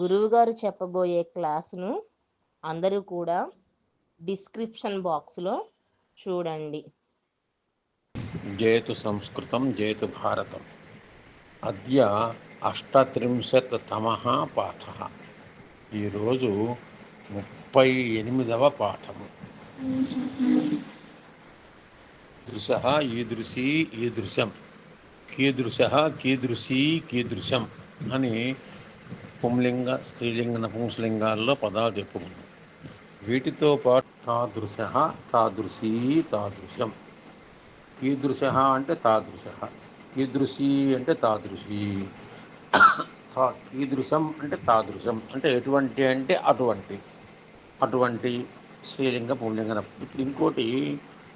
గురువుగారు చెప్పబోయే క్లాసును అందరూ కూడా డిస్క్రిప్షన్ బాక్స్లో చూడండి. జయతు సంస్కృతం జయతు భారతం. అద్య అష్టత్రింశత్తమ పాఠ. ఈరోజు ముప్పై ఎనిమిదవ పాఠము. దృశ ఈదృశీ ఈదృశం. కీదృశ కీదృశీ కీదృశం అని పుంలింగ స్త్రీలింగ నపుంసలింగాల్లో పదాలు చెప్పుకున్నాం వీటితో పాటు తాదృశ తాదృశీ తాదృశం. కీదృశ అంటే తాదృశ. కీదృశీ అంటే తాదృశీ. తా కీదృశం అంటే తాదృశం. అంటే ఎటువంటి అంటే అటువంటి. అటువంటి స్త్రీలింగ పుంలింగ ఇంకోటి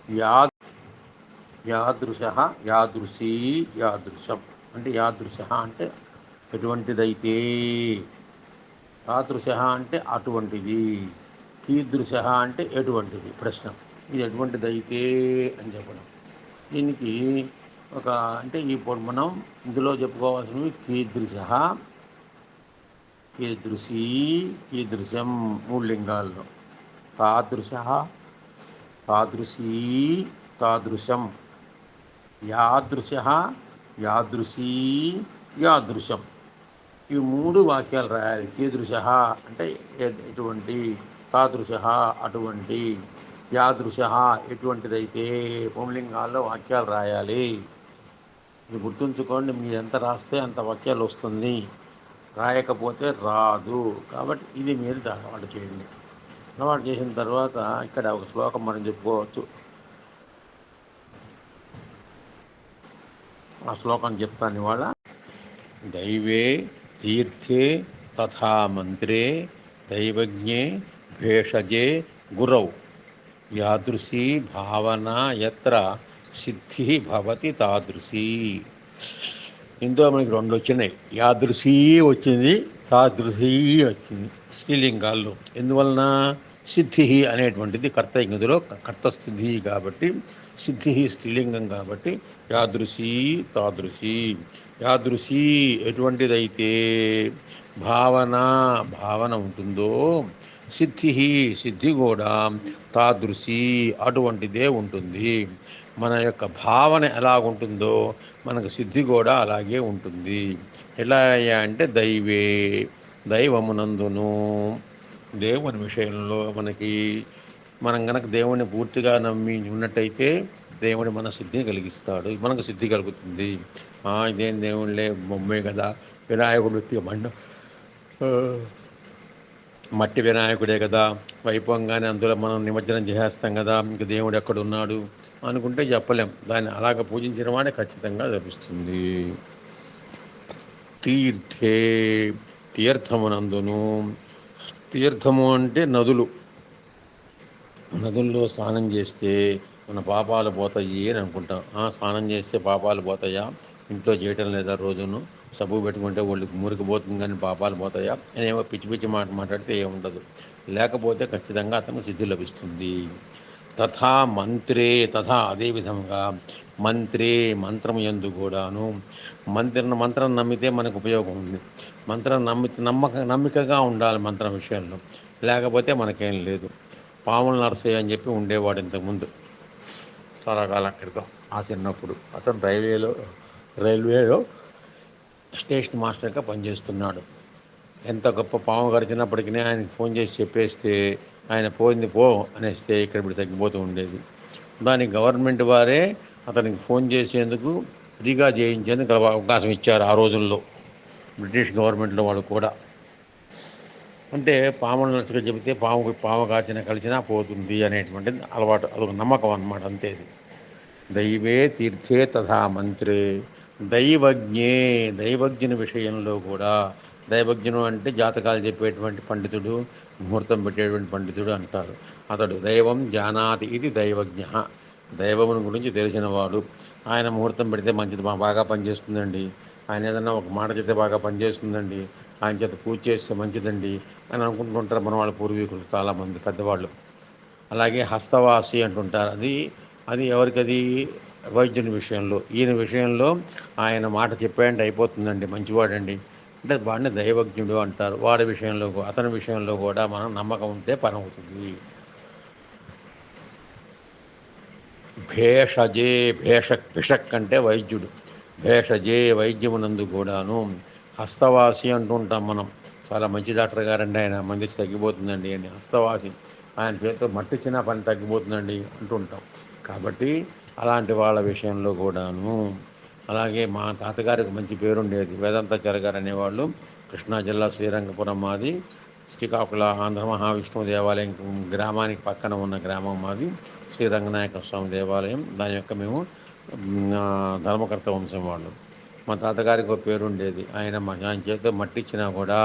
యా యాదృశ యాదృశీ యాదృశం. అంటే యాదృశ అంటే ఎటువంటిదైతే? తాదృశ అంటే అటువంటిది. కీదృశ అంటే ఎటువంటిది? ప్రశ్న. ఇది ఎటువంటిదైతే అని చెప్పడం. దీనికి ఒక అంటే ఇప్పుడు మనం ఇందులో చెప్పుకోవాల్సినవి కీదృశ కీదృశీ కీదృశం మూడు లింగాల్లో. తాదృశ తాదృశీ తాదృశం. యాదృశ యాదృశీ యాదృశం. ఈ మూడు వాక్యాలు రాయాలి కీదృశ అంటే ఎటువంటి తాదృశ అటువంటి యాదృశ ఎటువంటిదైతే పుంలింగాల్లో వాక్యాలు రాయాలి. ఇది గుర్తుంచుకోండి మీరు ఎంత రాస్తే అంత వాక్యాలు వస్తుంది. రాయకపోతే రాదు. కాబట్టి ఇది మీరు అలవాటు చేయండి. అలవాటు చేసిన తర్వాత ఇక్కడ ఒక శ్లోకం మనం చెప్పుకోవచ్చు. ఆ శ్లోకం చెప్తాను ఇవాళ. దైవే తీర్థే తథా మంత్రే దైవజ్ఞే భేషజే గురౌ యాదృశీ భావన ఎత్ర సిద్ధి భవతి తాదృశీ ఇందులో మనకి రెండు వచ్చినాయి. యాదృశీ వచ్చింది తాదృశీ వచ్చింది. స్త్రీలింగాల్లో. ఎందువలన? సిద్ధి అనేటువంటిది కర్త ఇందులో కర్త సిద్ధి కాబట్టి సిద్ధి స్త్రీలింగం కాబట్టి యాదృశీ తాదృశీ. యాదృశీ ఎటువంటిదైతే భావన భావన ఉంటుందో సిద్ధి సిద్ధి కూడా తాదృశీ అటువంటిదే ఉంటుంది. మన యొక్క భావన ఎలాగుంటుందో మనకు సిద్ధి కూడా అలాగే ఉంటుంది. ఎలా అయ్యా అంటే దైవే దైవమునందును. దేవుని విషయంలో మనకి మనం గనక దేవుని పూర్తిగా నమ్మి ఉన్నట్టయితే దేవుడు మన సిద్ధిని కలిగిస్తాడు. మనకు సిద్ధి కలుగుతుంది. ఇదేం దేవుళ్ళే బొమ్మే కదా. వినాయకుడు మండ మట్టి వినాయకుడే కదా. వైభవంగానే అందులో మనం నిమజ్జనం చేసేస్తాం కదా. ఇంక దేవుడు ఎక్కడ ఉన్నాడు అనుకుంటే చెప్పలేం. దాన్ని అలాగ పూజించిన వాడే ఖచ్చితంగా లభిస్తుంది. తీర్థే తీర్థమునందును. తీర్థము అంటే నదులు. నదుల్లో స్నానం చేస్తే మన పాపాలు పోతాయి అని అనుకుంటాం. ఆ, స్నానం చేస్తే పాపాలు పోతాయా? ఇంట్లో చేయటం లేదా రోజును? సబ్బు పెట్టుకుంటే వాళ్ళకి మురికి పోతుంది కానీ పాపాలు పోతాయా? అని ఏమో పిచ్చి పిచ్చి మాట మాట్లాడితే ఏముండదు. లేకపోతే ఖచ్చితంగా అతనికి సిద్ధి లభిస్తుంది. తథా మంత్రే తథా అదేవిధంగా మంత్రే మంత్రం ఎందు కూడాను. మంత్రం మంత్రం నమ్మితే మనకు ఉపయోగం ఉంది. మంత్రం నమ్మి నమ్మక నమ్మికగా ఉండాలి మంత్రం విషయంలో. లేకపోతే మనకేం లేదు. పాములు నరసయ్య అని చెప్పి ఉండేవాడు ఇంతకుముందు. చాలా కాలం క్రితం. ఆ చిన్నప్పుడు. అతను రైల్వేలో రైల్వేలో స్టేషన్ మాస్టర్గా పనిచేస్తున్నాడు. ఎంత గొప్ప పాము గడిచినప్పటికీ ఆయనకి ఫోన్ చేసి చెప్పేస్తే ఆయన పోయింది పో అనేస్తే ఇక్కడ ఇప్పుడు తగ్గిపోతూ ఉండేది. దానికి గవర్నమెంట్ వారే అతనికి ఫోన్ చేసేందుకు ఫ్రీగా చేయించేందుకు అవకాశం ఇచ్చారు ఆ రోజుల్లో. బ్రిటిష్ గవర్నమెంట్లో వాళ్ళు కూడా. అంటే పాములు నడుచుకు చెబితే పాము పాము కాచిన కలిసినా పోతుంది అనేటువంటిది అలవాటు అదొక నమ్మకం అన్నమాట అంతే ఇది దైవే తీర్థే తథా మంత్రే. దైవజ్ఞే దైవజ్ఞుని విషయంలో కూడా. దైవజ్ఞుడు అంటే జాతకాలు చెప్పేటువంటి పండితుడు ముహూర్తం పెట్టేటువంటి పండితుడు అంటారు. అతడు దైవం జానాతి ఇది దైవజ్ఞ. దైవముని గురించి తెలిసినవాడు ఆయన ముహూర్తం పెడితే మంచిది బాగా పనిచేస్తుందండి. ఆయన ఏదన్నా ఒక మాట చేస్తే బాగా పనిచేస్తుందండి. ఆయన చేత పూజ చేస్తే మంచిదండి అని అనుకుంటుంటారు మన వాళ్ళ పూర్వీకులు చాలామంది పెద్దవాళ్ళు. అలాగే హస్తవాసి అంటుంటారు. అది అది ఎవరికది? వైద్యుని విషయంలో. ఈయన విషయంలో ఆయన మాట చెప్పాడంటే అయిపోతుందండి మంచివాడండి. అంటే వాడిని దైవజ్ఞుడు అంటారు. వాడి విషయంలో అతని విషయంలో కూడా మనం నమ్మకం ఉంటే పని అవుతుంది భేషజే భేష పిషక్ అంటే వైద్యుడు. భేషజే వైద్యమునందు కూడాను హస్తవాసి అంటుంటాం మనం. చాలా మంచి డాక్టర్ గారండి ఆయన. మంది తగ్గిపోతుందండి అని. హస్తవాసి. ఆయన చేతితో మట్టిచ్చినా పని తగ్గిపోతుందండి అంటుంటాం. కాబట్టి అలాంటి వాళ్ళ విషయంలో కూడాను అలాగే మా తాతగారికి మంచి పేరుండేది. వేదాంతాచార్య గారు అనేవాళ్ళు కృష్ణా జిల్లా శ్రీరంగపురం మాది. శ్రీకాకుళ ఆంధ్ర మహావిష్ణువు దేవాలయం గ్రామానికి పక్కన ఉన్న గ్రామం మాది. శ్రీ రంగనాయక స్వామి దేవాలయం. దాని యొక్క మేము ధర్మకర్త వంశం వాళ్ళు. మా తాతగారికి ఒక పేరు ఉండేది ఆయన మా ఆయన చేత మట్టి ఇచ్చినా కూడా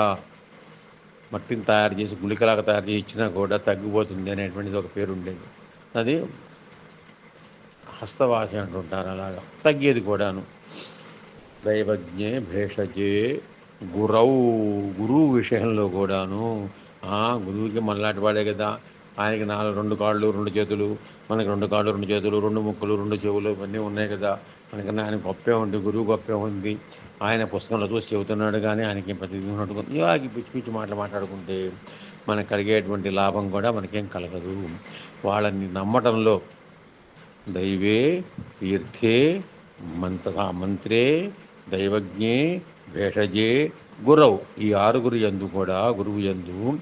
మట్టిని తయారు చేసి గుళికలాగా తయారు చేసి ఇచ్చినా కూడా తగ్గిపోతుంది అనేటువంటిది ఒక పేరు ఉండేది అది హస్తవాసి అంటుంటారు అలాగా. తగ్గేది కూడాను. దైవజ్ఞే భేషజే గురవు గురువు విషయంలో కూడాను ఆ గురువుకి మనలాంటి వాడే కదా. ఆయనకి నాలుగు రెండు కాళ్ళు రెండు చేతులు మనకి రెండు కాళ్ళు రెండు చేతులు రెండు ముక్కులు రెండు చెవులు ఇవన్నీ ఉన్నాయి కదా. మనకన్నా ఆయన గొప్పే ఉంది గురువు గొప్పే ఉంది. ఆయన పుస్తకంలో చూసి చెబుతున్నాడు కానీ ఆయనకి ప్రతి ఇలాగ పిచ్చి పిచ్చి మాటలు మాట్లాడుకుంటే మనకు కలిగేటువంటి లాభం కూడా మనకేం కలగదు. వాళ్ళని నమ్మటంలో దైవే తీర్థే మంత్ర మంత్రే దైవజ్ఞే వేషజే గురవు. ఈ ఆరుగురు ఎందు కూడా గురువు ఎందు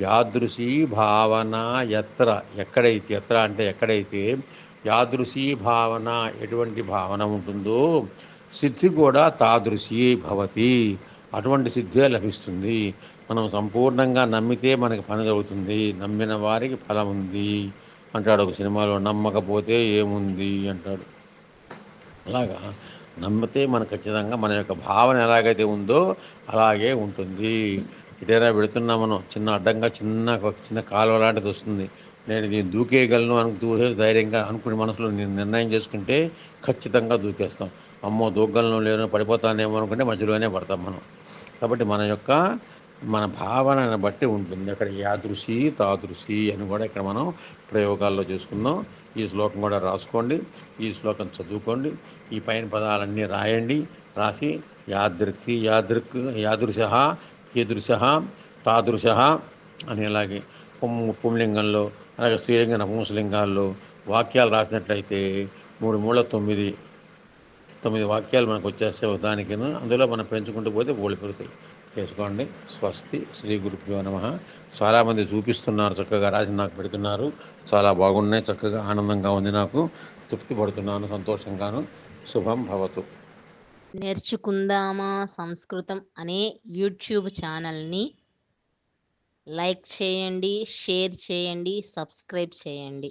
యాదృశీ భావన ఎత్ర ఎక్కడైతే ఎత్ర అంటే ఎక్కడైతే యాదృశీ భావన ఎటువంటి భావన ఉంటుందో సిద్ధి కూడా తాదృశీ భవతి. అటువంటి సిద్ధే లభిస్తుంది. మనం సంపూర్ణంగా నమ్మితే మనకి పని జరుగుతుంది నమ్మిన వారికి ఫలం ఉంది. అంటాడు ఒక సినిమాలో నమ్మకపోతే ఏముంది? అంటాడు. అలాగా? నమ్మితే మన ఖచ్చితంగా మన యొక్క భావన ఎలాగైతే ఉందో అలాగే ఉంటుంది. ఇటైనా పెడుతున్నాం మనం? చిన్న అడ్డంగా చిన్న చిన్న కాలువ లాంటిది వస్తుంది. నేను నేను దూకేయగలను అని దూకే ధైర్యంగా అనుకుని మనసులో నేను నిర్ణయం చేసుకుంటే ఖచ్చితంగా దూకేస్తాం. అమ్మో దూకగలను లేను పడిపోతానేమో అనుకుంటే మధ్యలోనే పడతాం మనం. కాబట్టి మన యొక్క మన భావనను బట్టి ఉంటుంది. అక్కడ యాదృశి తాదృశి అని కూడా ఇక్కడ మనం ప్రయోగాల్లో చూసుకుందాం. ఈ శ్లోకం కూడా రాసుకోండి ఈ శ్లోకం చదువుకోండి ఈ పైన పదాలన్నీ రాయండి రాసి యాదృక్కి యాదృక్ యాదృశ కీదృశ తాదృశ అని అలాగే పుం పుంలింగంలో అలాగే స్త్రీలింగ నపుంసలింగాల్లో వాక్యాలు రాసినట్లయితే మూడు మూల తొమ్మిది తొమ్మిది వాక్యాలు మనకు వచ్చేస్తే దానికి అందులో మనం పెంచుకుంటూ పోతే ఓడి చేసుకోండి. స్వస్తి. శ్రీ గురుభ్యో నమ. చాలామంది చూపిస్తున్నారు చక్కగా రాసి నాకు పెడుతున్నారు. చాలా బాగున్నాయి చక్కగా ఆనందంగా ఉంది నాకు. తృప్తి పడుతున్నాను సంతోషంగాను. శుభం భవతు. నేర్చుకుందామా సంస్కృతం అనే యూట్యూబ్ ఛానల్ని లైక్ చేయండి షేర్ చేయండి సబ్స్క్రైబ్ చేయండి.